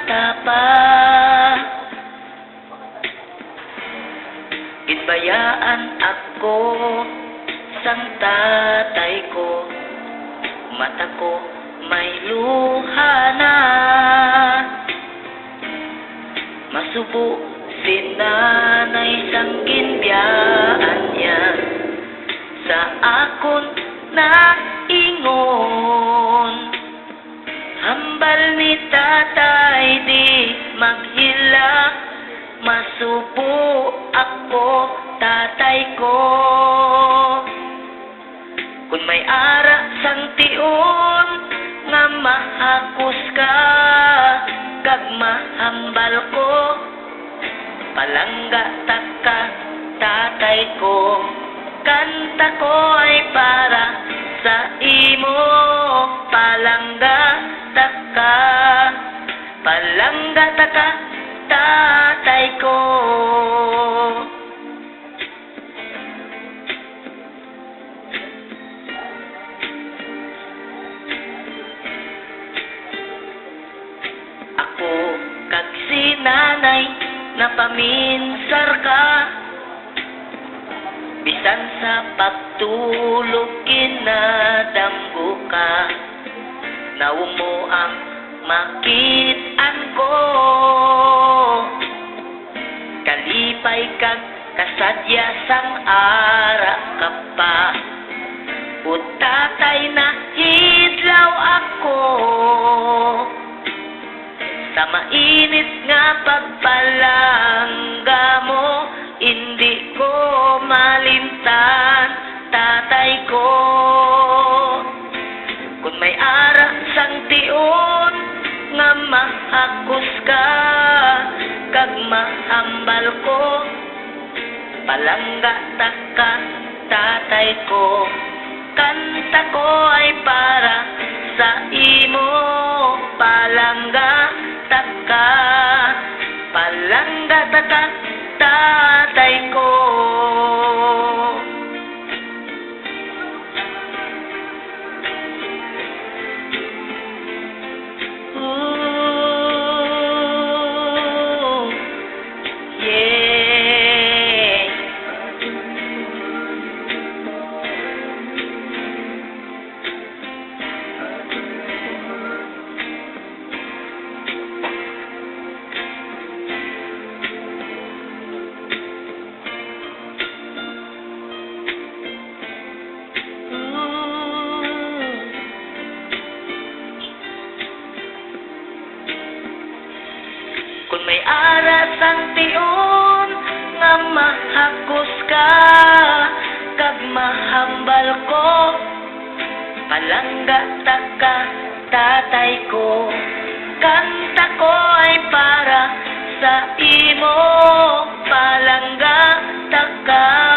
bata pa Inbayaan ako sang tatay ko. Mata ko may luha na. Masubo si nanay sang ginbiyaan niya. Sa akon na Masubo ako tatay ko. Kung may ara sang tiun Nga mahakos ka Kag mahambal ko. Palangga taka tatay ko. Kanta ko ay para sa imo. Palangga taka Palangga taka tatay ko. Ako kag si nanay na paminsar ka. Bisan sa pagtulog kinadamgo ka. Nawo mo ang makitaan ko kag kasadya sang ara ka pa. O tatay na hidlaw ako. Sa mainit nga pagpalangga mo Hindi ko malimtan tatay ko. Kung may ara sang tiun Nga mahakos ka Kag mahambal ko Palangga taka tatay ko. Kanta ko ay para sa imo. Palangga taka may aras ang tiun nga mahakus ka kag mahambal ko. Palangga taka tatay ko kanta ko ay para sa imo. Palangga taka